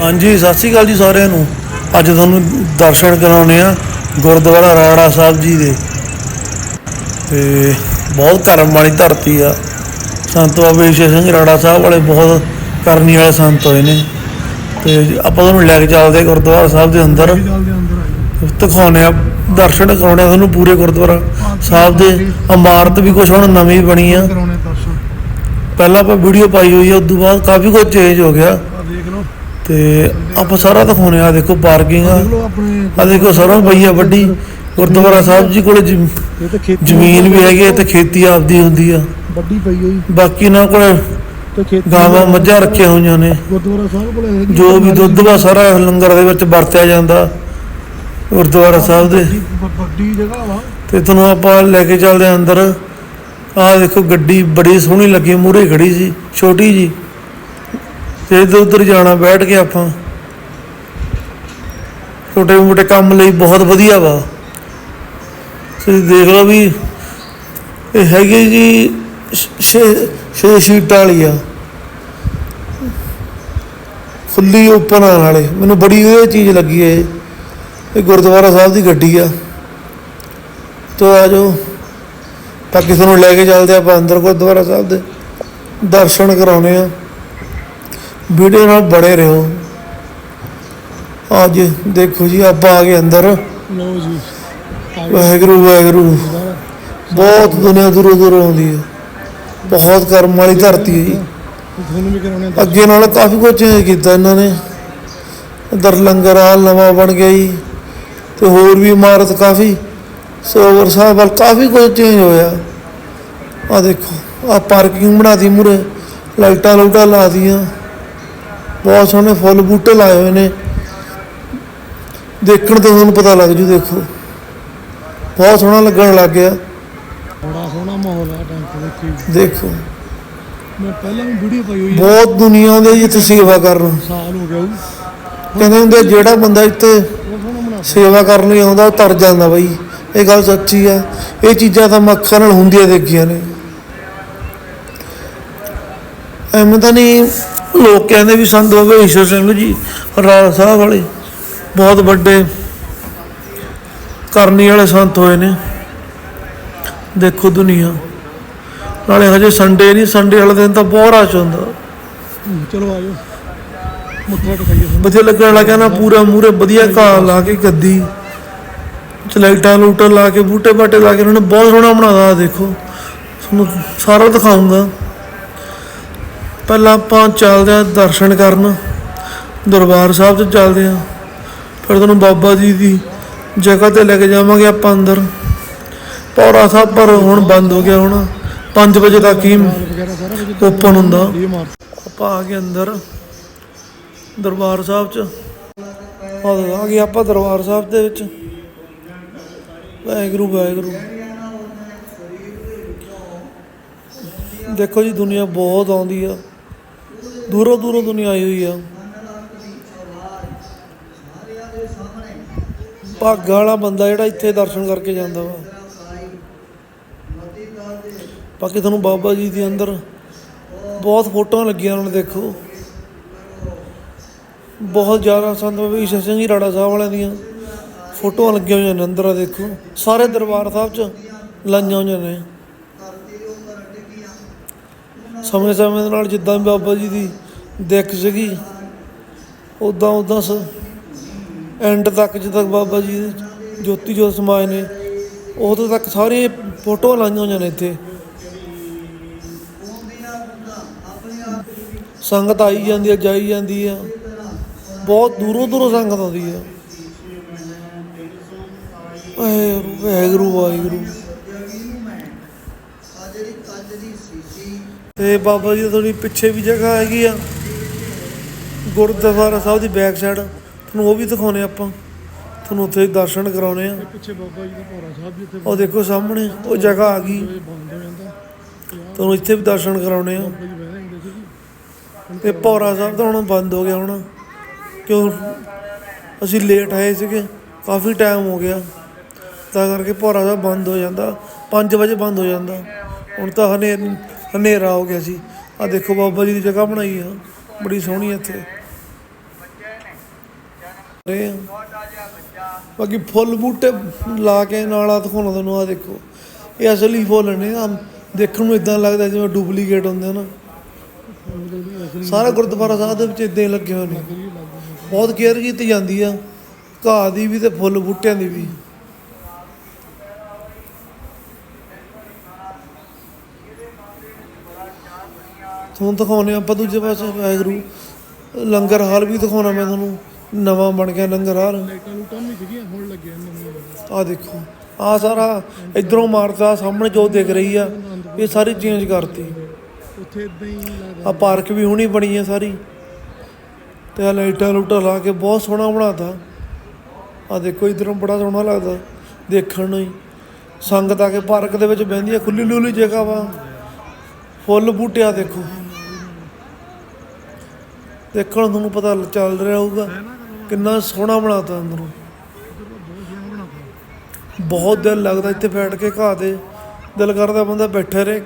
ਹਾਂਜੀ ਸਤਿ ਸ਼੍ਰੀ ਅਕਾਲ ਜੀ ਸਾਰਿਆਂ ਨੂੰ। ਅੱਜ ਤੁਹਾਨੂੰ ਦਰਸ਼ਨ ਕਰਾਉਣੇ ਆ ਗੁਰਦੁਆਰਾ ਰਾੜਾ ਸਾਹਿਬ ਜੀ ਦੇ। ਤੇ ਬਹੁਤ ਕਰਮ ਵਾਲੀ ਧਰਤੀ ਆ। ਸੰਤ ਬਾਬਾ ਈਸ਼ਰ ਸਿੰਘ ਰਾੜਾ ਸਾਹਿਬ ਵਾਲੇ ਬਹੁਤ ਕਰਨੀ ਵਾਲੇ ਸੰਤ ਹੋਏ ਨੇ। ਤੇ ਆਪਾਂ ਤੁਹਾਨੂੰ ਲੈ ਕੇ ਚੱਲਦੇ ਗੁਰਦੁਆਰਾ ਸਾਹਿਬ ਦੇ ਅੰਦਰ। ਦਿਖਾਉਣੇ ਆ ਦਰਸ਼ਨ ਕਰਾਉਣੇ ਆ ਤੁਹਾਨੂੰ ਪੂਰੇ ਗੁਰਦੁਆਰਾ ਸਾਹਿਬ ਦੇ। ਇਮਾਰਤ ਵੀ ਕੁਝ ਹੁਣ ਨਵੀਂ ਬਣੀ ਆ। ਪਹਿਲਾਂ ਆਪਾਂ ਵੀਡੀਓ ਪਾਈ ਹੋਈ ਆ ਉਸ ਤੋਂ ਬਾਅਦ ਕਾਫੀ ਕੁਝ ਚੇਂਜ ਹੋ ਗਿਆ। ਆ ਦੇਖ ਲਓ। ਤੇ ਆਪਾਂ ਸਾਰਾ ਦਿਖਾਉਣੇ ਆ ਦੇਖੋ ਪਾਰਕਿੰਗ ਆ। ਆ ਦੇਖੋ ਸਰੋਂ ਪਈ ਆ ਵੱਡੀ। ਗੁਰਦੁਆਰਾ ਸਾਹਿਬ ਜੀ ਕੋਲੇ ਜ਼ਮੀਨ ਵੀ ਹੈਗੀ ਹੈ ਤੇ ਖੇਤੀ ਆਪਦੀ ਹੁੰਦੀ ਆ। ਵੱਡੀ ਪਈ ਹੋਈ। ਬਾਕੀ ਇਹਨਾਂ ਕੋਲੇ ਤੇ ਖੇਤੀ ਗਾਵਾਂ ਮੱਝਾਂ ਰੱਖੀਆਂ ਹੋਈਆਂ ਨੇ। ਗੁਰਦੁਆਰਾ ਸਾਹਿਬ ਕੋਲ ਹੈਗੀ ਜੋ ਵੀ ਦੁੱਧ ਵਾ ਸਾਰਾ ਲੰਗਰ ਦੇ ਵਿੱਚ ਵਰਤਿਆ ਜਾਂਦਾ। ਗੁਰਦੁਆਰਾ ਸਾਹਿਬ ਦੇ। ਵੱਡੀ- ਜਗ੍ਹਾ ਵਾ। ਤੇ ਤੁਹਾਨੂੰ ਆਪਾਂ ਲੈ ਕੇ ਚੱਲਦੇ ਅੰਦਰ। ਆਹ ਦੇਖੋ ਗੱਡੀ ਬੜੀ ਸੋਹਣੀ ਲੱਗੀ ਮੂਹਰੇ ਖੜੀ ਸੀ ਛੋਟੀ ਜੀ। ਇੱਧਰ ਉੱਧਰ ਜਾਣਾ, ਬੈਠ ਕੇ ਆਪਾਂ। ਛੋਟੇ ਮੋਟੇ ਕੰਮ ਲਈ ਬਹੁਤ ਵਧੀਆ ਵਾ। ਤੁਸੀਂ ਦੇਖ ਲਓ ਵੀ ਇਹ ਹੈਗੇ ਜੀ ਛ- ਛੇ ਛੇ ਸੀਟਾਂ ਵਾਲੀ ਆ ਫੁੱਲੀ ਓਪਨ ਆ ਨਾਲੇ ਮੈਨੂੰ ਬੜੀ ਇਹ ਚੀਜ਼ ਲੱਗੀ ਇਹ ਇਹ ਗੁਰਦੁਆਰਾ ਸਾਹਿਬ ਦੀ ਗੱਡੀ ਆ। ਤੋ ਆ ਜਾਓ। ਤਾਂ ਕਿਸੇ ਨੂੰ ਲੈ ਕੇ ਚੱਲਦੇ ਆਪਾਂ ਅੰਦਰ ਗੁਰਦੁਆਰਾ ਸਾਹਿਬ ਦੇ। ਦਰਸ਼ਨ ਕਰਾਉਣੇ ਆ। ਵੀਡੀਓ ਨਾਲ ਬੜੇ ਰਹੋ। ਅੱਜ ਦੇਖੋ ਜੀ ਆਪਾਂ ਆ ਗਏ ਅੰਦਰ। ਲਓ ਜੀ। ਵਾਹਿਗੁਰੂ ਵਾਹਿਗੁਰੂ। ਬਹੁਤ ਦੁਨੀਆ ਦੂਰੋਂ ਦੂਰੋਂ ਆਉਂਦੀ ਹੈ। ਬਹੁਤ ਕਰਮ ਵਾਲੀ ਧਰਤੀ ਹੈ ਜੀ। ਤੁਹਾਨੂੰ ਵੀ ਕਰਾਉਣੇ ਦਰਸ਼ਨ। ਅੱਗੇ ਨਾਲੋਂ ਕਾਫੀ ਕੁਝ ਚੇਂਜ ਕੀਤਾ ਇਹਨਾਂ ਨੇ। ਇਧਰ ਲੰਗਰ ਹਾਲ ਨਵਾਂ ਬਣ ਗਿਆ ਜੀ। ਤੇ ਹੋਰ ਵੀ ਇਮਾਰਤ ਕਾਫੀ ਸਰੋਵਰ ਸਾਹਿਬ ਵੱਲ ਕਾਫੀ ਕੁਝ ਚੇਂਜ ਹੋਇਆ। ਆ ਦੇਖੋ ਆ ਪਾਰਕਿੰਗ ਬਣਾਤੀ ਮੂਰੇ ਲਾਈਟਾਂ ਲੂਟਾਂ ਲਾ ਦੀਆਂ ਬਹੁਤ ਸੋਹਣੇ ਫੁੱਲ ਬੂਟੇ ਲਾਏ ਹੋਏ ਨੇ। ਦੇਖਣ ਤੇ ਤੁਹਾਨੂੰ ਪਤਾ ਲੱਗ ਜੂ ਦੇਖੋ। ਬਹੁਤ ਸੋਹਣਾ ਲੱਗਣ ਲੱਗ ਗਿਆ। ਬੜਾ ਸੋਹਣਾ ਮਾਹੌਲ ਆ ਟੈਂਕ ਦੇਖੀ ਦੇਖੋ। ਮੈਂ ਪਹਿਲਾਂ ਵੀ ਵੀਡੀਓ ਪਾਈ ਹੋਈ ਬਹੁਤ ਦੁਨੀਆ ਦੇ ਜਿੱਥੇ ਸੇਵਾ ਕਰਨ। ਸਾਲ ਹੋ ਗਿਆ ਕਹਿੰਦੇ ਹੁੰਦੇ ਜਿਹੜਾ ਬੰਦਾ ਇੱਥੇ ਸੇਵਾ ਕਰਨ ਲਈ ਆਉਂਦਾ ਉਹ ਤਰ ਜਾਂਦਾ ਬਈ। ਇਹ ਗੱਲ ਸੱਚੀ ਆ। ਇਹ ਚੀਜ਼ਾਂ ਤਾਂ ਮੈਂ ਅੱਖਾਂ ਨਾਲ ਹੁੰਦੀਆਂ ਦੇਖੀਆਂ ਨੇ। ਐਵੇਂ ਤਾਂ ਨਹੀਂ ਲੋਕ ਕਹਿੰਦੇ ਵੀ ਸੰਤ ਬਾਬਾ ਈਸ਼ਰ ਸਿੰਘ ਜੀ ਰਾਜ ਸਾਹਿਬ ਵਾਲੇ ਬਹੁਤ ਵੱਡੇ ਕਰਨੀ ਵਾਲੇ ਸੰਤ ਹੋਏ ਨੇ। ਦੇਖੋ ਦੁਨੀਆ। ਨਾਲੇ ਹਜੇ ਸੰਡੇ ਨਹੀਂ ਸੰਡੇ ਵਾਲੇ ਦਿਨ ਤਾਂ ਬਹੁਤ ਰਸ਼ ਹੁੰਦਾ। ਚਲੋ ਆਜੋ ਮੁੱਠਾ ਟਕਾਈਏ ਵਧੀਆ ਲੱਗਣ ਲੱਗਾ ਨਾ ਪੂਰਾ ਮੂਰੇ ਵਧੀਆ ਘਾਹ ਲਾ ਕੇ ਗੱਦੀ ਚ ਲਾਈਟਾਂ ਲੂਟਾਂ ਲਾ ਕੇ ਬੂਟੇ ਬਾਟੇ ਲਾ ਕੇ ਉਹਨਾਂ ਨੇ ਬਹੁਤ ਸੋਹਣਾ ਬਣਾਇਆ ਆਹ ਦੇਖੋ। ਤੁਹਾਨੂੰ ਸਾਰਾ ਦਿਖਾਉਂਗਾ ਪਹਿਲਾਂ ਆਪਾਂ ਚੱਲਦੇ ਹਾਂ ਦਰਸ਼ਨ ਕਰਨ। ਦਰਬਾਰ ਸਾਹਿਬ 'ਚ ਚੱਲਦੇ ਹਾਂ। ਫਿਰ ਤੁਹਾਨੂੰ ਬਾਬਾ ਜੀ ਦੀ ਜਗ੍ਹਾ ਤੇ ਲੈ ਕੇ ਜਾਵਾਂਗੇ ਆਪਾਂ ਅੰਦਰ। ਪੌੜਾ ਸਾਹਿਬ ਪਰ ਹੁਣ ਬੰਦ ਹੋ ਗਿਆ ਹੁਣ। 5 ਵਜੇ ਤੱਕ ਹੀ ਓਪਨ ਹੁੰਦਾ। ਆਪਾਂ ਆ ਗਏ ਅੰਦਰ ਦਰਬਾਰ ਸਾਹਿਬ ਚ। ਆ ਆ ਗਏ ਆਪਾਂ ਦਰਬਾਰ ਸਾਹਿਬ ਦੇ ਵਿੱਚ। ਵਾਹਿਗੁਰੂ ਵਾਹਿਗੁਰੂ। ਦੇਖੋ ਜੀ, ਦੁਨੀਆ ਬਹੁਤ ਆਉਂਦੀ ਆ। ਦੂਰੋਂ ਦੂਰੋਂ ਦੁਨੀਆ ਆਈ ਹੋਈ ਆ। ਭਾਗਾਂ ਵਾਲਾ ਬੰਦਾ ਜਿਹੜਾ ਇੱਥੇ ਦਰਸ਼ਨ ਕਰਕੇ ਜਾਂਦਾ ਵਾ। ਬਾਕੀ ਤੁਹਾਨੂੰ ਬਾਬਾ ਜੀ ਦੇ ਅੰਦਰ ਬਹੁਤ ਫੋਟੋਆਂ ਲੱਗੀਆਂ ਉਹਨਾਂ ਦੇਖੋ। ਬਹੁਤ ਜ਼ਿਆਦਾ ਸੰਤ ਬਾਬਾ ਸਿੰਘ ਜੀ ਰਾੜਾ ਸਾਹਿਬ ਵਾਲਿਆਂ ਦੀਆਂ ਫੋਟੋਆਂ ਲੱਗੀਆਂ ਹੋਈਆਂ ਨੇ ਅੰਦਰ ਆ ਦੇਖੋ। ਸਾਰੇ ਦਰਬਾਰ ਸਾਹਿਬ 'ਚ ਲਾਈਆਂ ਹੋਈਆਂ ਨੇ। ਸਮੇਂ ਸਮੇਂ ਦੇ ਨਾਲ ਜਿੱਦਾਂ ਵੀ ਬਾਬਾ ਜੀ ਦੀ ਦਿੱਖ ਸੀਗੀ ਉਦਾਂ ਉਦਾਂ ਸ ਐਂਡ ਤੱਕ ਜਿੱਦ ਤੱਕ ਬਾਬਾ ਜੀ ਜੋਤੀ ਜੋਤ ਸਮਾਜ ਨੇ ਉਦੋਂ ਤੱਕ ਸਾਰੇ ਫੋਟੋਆਂ ਲਾਈਆਂ ਹੋਈਆਂ ਨੇ ਇੱਥੇ। ਸੰਗਤ ਆਈ ਜਾਂਦੀ ਹੈ ਜਾਈ ਜਾਂਦੀ ਆ। ਬਹੁਤ ਦੂਰੋਂ ਦੂਰੋਂ ਸੰਗਤ ਆਉਂਦੀ ਹੈ ਵਾਹਿਗੁਰੂ ਵਾਹਿਗੁਰੂ ਵਾਹਿਗੁਰੂ। ਤੇ ਬਾਬਾ ਜੀ ਦੀ ਥੋੜੀ ਪਿੱਛੇ ਵੀ ਜਗ੍ਹਾ ਹੈਗੀ ਆ। ਗੁਰਦੁਆਰਾ ਸਾਹਿਬ ਦੀ ਬੈਕ ਸਾਈਡ ਤੁਹਾਨੂੰ ਉਹ ਵੀ ਦਿਖਾਉਣੇ ਆਪਾਂ। ਤੁਹਾਨੂੰ ਉੱਥੇ ਦਰਸ਼ਨ ਕਰਾਉਣੇ ਆ। ਪਿੱਛੇ ਬਾਬਾ ਜੀ ਦਾ ਭੋਰਾ ਸਾਹਿਬ ਵੀ ਇੱਥੇ ਉਹ ਦੇਖੋ ਸਾਹਮਣੇ ਉਹ ਜਗ੍ਹਾ ਆ ਗਈ। ਤੁਹਾਨੂੰ ਇੱਥੇ ਵੀ ਦਰਸ਼ਨ ਕਰਾਉਣੇ ਆ। ਤੇ ਪੌਰਾ ਸਾਹਿਬ ਤਾਂ ਹੁਣ ਬੰਦ ਹੋ ਗਿਆ ਹੁਣ। ਕਿਉਂ? ਅਸੀਂ ਲੇਟ ਆਏ ਸੀਗੇ। ਕਾਫੀ ਟਾਈਮ ਹੋ ਗਿਆ। ਤਾਂ ਕਰਕੇ ਪੌਰਾ ਸਾਹਿਬ ਬੰਦ ਹੋ ਜਾਂਦਾ। 5 ਵਜੇ ਬੰਦ ਹੋ ਜਾਂਦਾ। ਹੁਣ ਤਾਂ ਹਨੇਰ ਹਨੇਰਾ ਹੋ ਗਿਆ ਸੀ। ਆ ਦੇਖੋ ਬਾਬਾ ਜੀ ਦੀ ਜਗ੍ਹਾ ਬਣਾਈ ਆ। ਬੜੀ ਸੋਹਣੀ ਇੱਥੇ। ਬਾਕੀ ਫੁੱਲ ਬੂਟੇ ਲਾ ਕੇ ਨਾਲ ਆ ਦਿਖਾਉਣਾ ਤੁਹਾਨੂੰ ਆ ਦੇਖੋ। ਇਹ ਅਸਲੀ ਫੁੱਲ ਨੇ ਆ ਦੇਖਣ ਨੂੰ ਇਦਾਂ ਲੱਗਦਾ ਜਿਵੇਂ ਡੁਪਲੀਕੇਟ ਹੁੰਦੇ ਆ ਨਾ। ਸਾਰਾ ਗੁਰਦੁਆਰਾ ਸਾਹਿਬ ਦੇ ਵਿੱਚ ਇਦਾਂ ਹੀ ਲੱਗੇ ਹੋਏ ਨੇ। ਬਹੁਤ ਕੇਅਰ ਕੀਤੀ ਜਾਂਦੀ ਆ। ਘਾਹ ਦੀ ਵੀ ਤੇ ਫੁੱਲ ਬੂਟਿਆਂ ਦੀ ਵੀ। ਤੁਹਾਨੂੰ ਦਿਖਾਉਣੇ ਆਪਾਂ ਦੂਜੇ ਪਾਸੇ ਵਾਹਿਗੁਰੂ। ਲੰਗਰ ਹਾਲ ਵੀ ਦਿਖਾਉਣਾ ਮੈਂ ਤੁਹਾਨੂੰ। ਨਵਾਂ ਬਣ ਗਿਆ ਲੰਗਰ ਹਾਲ। ਲਾਈਟਾਂ ਲੂਟਾਂ ਵੀ ਸੀਗੀਆਂ ਹੁਣ ਲੱਗਿਆ ਨਵੀਆਂ। ਆ ਦੇਖੋ ਆ ਸਾਰਾ ਇਧਰੋਂ ਮਾਰਦਾ ਸਾਹਮਣੇ ਜੋ ਦਿਖ ਰਹੀ ਆ ਇਹ ਸਾਰੀ ਚੇਂਜ ਕਰਤੀ। ਉੱਥੇ ਇਦਾਂ ਹੀ ਲੱਗਦਾ। ਆ ਪਾਰਕ ਵੀ ਹੁਣੀ ਬਣੀ ਆ ਸਾਰੀ। ਤੇ ਆ ਲਾਈਟਾਂ ਲੂਟਾਂ ਲਾ ਕੇ ਬਹੁਤ ਸੋਹਣਾ ਬਣਾਤਾ। ਆ ਦੇਖੋ ਇਧਰੋਂ ਬੜਾ ਸੋਹਣਾ ਲੱਗਦਾ। ਦੇਖਣ ਨੂੰ ਹੀ। ਸੰਗਤ ਆ ਕੇ ਪਾਰਕ ਦੇ ਵਿੱਚ ਬਹਿੰਦੀ ਆ ਖੁੱਲੀ ਲੁੱਲੀ ਜਗ੍ਹਾ ਵਾ। ਫੁੱਲ ਬੂਟਿਆ ਦੇਖੋ। ਦੇਖਣ ਨੂੰ ਤੁਹਾਨੂੰ ਪਤਾ ਚੱਲ ਰਿਹਾ ਹੋਊਗਾ ਕਿੰਨਾ ਸੋਹਣਾ ਬਣਾਤਾ ਅੰਦਰੋਂ। ਬਹੁਤ ਦਿਲ ਲੱਗਦਾ ਇੱਥੇ ਬੈਠ ਕੇ ਘਾਹ ਤੇ। ਦਿਲ ਕਰਦਾ ਬੰਦਾ ਬੈਠਾ ਰਹੇ,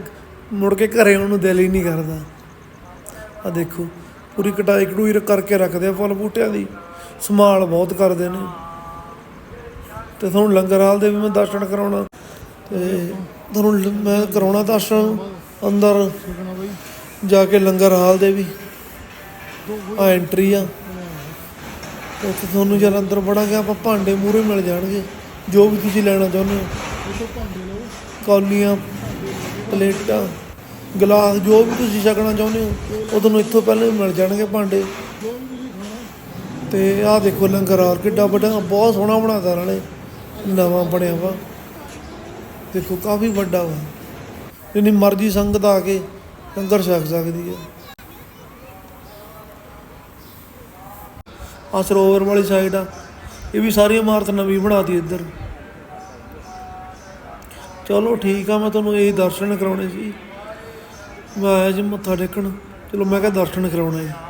ਮੁੜ ਕੇ ਘਰੇ ਉਹਨੂੰ ਦਿਲ ਹੀ ਨਹੀਂ ਕਰਦਾ। ਆ ਦੇਖੋ, ਪੂਰੀ ਕਟਾਈ ਕਟੂਈ ਕਰਕੇ ਰੱਖਦੇ ਆ ਫੁੱਲ ਬੂਟਿਆਂ ਦੀ। ਸੰਭਾਲ ਬਹੁਤ ਕਰਦੇ ਨੇ। ਤੇ ਤੁਹਾਨੂੰ ਲੰਗਰ ਹਾਲ ਦੇ ਵੀ ਮੈਂ ਦਰਸ਼ਨ ਕਰਾਉਣਾ। ਤੇ ਤੁਹਾਨੂੰ ਮੈਂ ਕਰਾਉਣਾ ਦਰਸ਼ਨ। ਅੰਦਰ ਜਾ ਕੇ ਲੰਗਰ ਹਾਲ ਦੇ ਵੀ ਆ ਐਂਟਰੀ ਆ। ਉੱਥੇ ਤੁਹਾਨੂੰ ਜਦ ਅੰਦਰ ਵੜਾਂਗੇ, ਆਪਾਂ ਭਾਂਡੇ ਮੂਹਰੇ ਮਿਲ ਜਾਣਗੇ। ਜੋ ਵੀ ਤੁਸੀਂ ਲੈਣਾ ਚਾਹੁੰਦੇ ਹੋ। ਕੌਲੀਆਂ, ਪਲੇਟਾਂ, ਗਲਾਸ, ਜੋ ਵੀ ਤੁਸੀਂ ਛਕਣਾ ਚਾਹੁੰਦੇ ਹੋ, ਉਹ ਤੁਹਾਨੂੰ ਇੱਥੋਂ ਪਹਿਲਾਂ ਹੀ ਮਿਲ ਜਾਣਗੇ ਭਾਂਡੇ। ਜੋ ਤੇ ਆਹ ਦੇਖੋ ਲੰਗਰ ਹਾਲ ਕਿੱਡਾ ਵੱਡਾ, ਬਹੁਤ ਸੋਹਣਾ ਬਣਾਤਾ ਨੇ। ਨਵਾਂ ਬਣਿਆ ਵਾ। ਦੇਖੋ ਕਾਫੀ ਵੱਡਾ ਵਾ। ਜਿੰਨੀ ਮਰਜ਼ੀ ਸੰਗਤ ਆ ਕੇ ਲੰਗਰ ਛਕ ਸਕਦੀ ਹੈ। ਆ ਸਰੋਵਰ ਵਾਲੀ ਸਾਈਡ ਆ। ਇਹ ਵੀ ਸਾਰੀ ਇਮਾਰਤ ਨਵੀਂ ਬਣਾਤੀ ਇੱਧਰ। ਚਲੋ ਠੀਕ ਆ, ਮੈਂ ਤੁਹਾਨੂੰ ਇਹ ਦਰਸ਼ਨ ਕਰਾਉਣੇ ਸੀ। ਮੈਂ ਆਇਆ ਜੀ ਮੱਥਾ ਟੇਕਣ। ਚਲੋ ਮੈਂ ਕਿਹਾ ਦਰਸ਼ਨ ਕਰਾਉਣੇ ਆ।